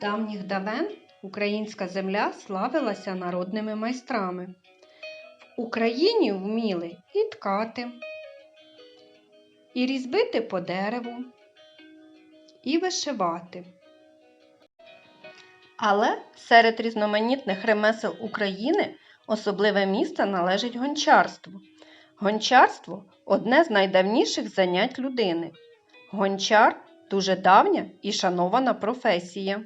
давніх давен українська земля славилася народними майстрами. В Україні вміли і ткати, і різьбити по дереву, і вишивати. Але серед різноманітних ремесел України особливе місце належить гончарству. Гончарство одне з найдавніших занять людини. Гончар дуже давня і шанована професія.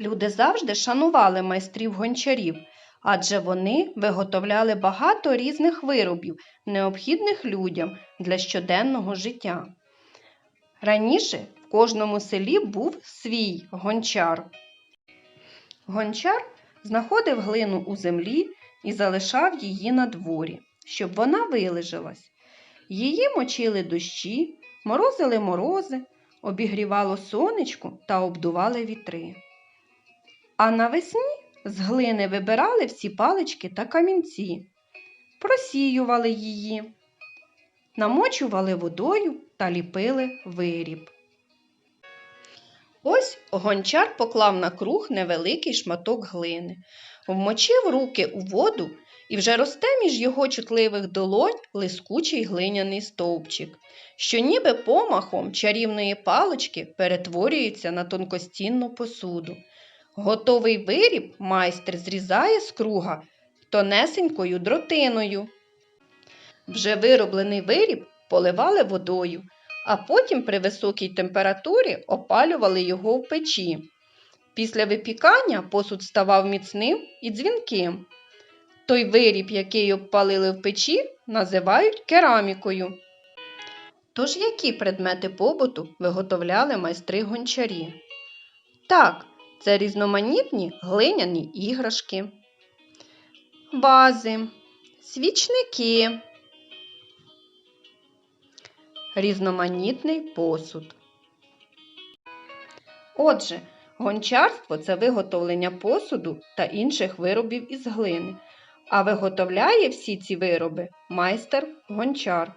Люди завжди шанували майстрів гончарів, адже вони виготовляли багато різних виробів, необхідних людям для щоденного життя. Раніше в кожному селі був свій гончар. Гончар знаходив глину у землі і залишав її на дворі, щоб вона вилежалась. Її мочили дощі, морозили морози, обігрівало сонечко та обдували вітри. А навесні з глини вибирали всі палички та камінці, просіювали її, намочували водою та ліпили виріб. Ось гончар поклав на круг невеликий шматок глини, вмочив руки у воду і вже росте між його чутливих долонь лискучий глиняний стовпчик, що ніби помахом чарівної палички перетворюється на тонкостінну посуду. Готовий виріб майстер зрізає з круга тонесенькою дротиною. Вже вироблений виріб поливали водою, а потім при високій температурі опалювали його в печі. Після випікання посуд ставав міцним і дзвінким. Той виріб, який обпалили в печі, називають керамікою. Тож які предмети побуту виготовляли майстри гончарі? Так, це різноманітні глиняні іграшки, вази, свічники, різноманітний посуд. Отже, гончарство це виготовлення посуду та інших виробів із глини, а виготовляє всі ці вироби майстер гончар.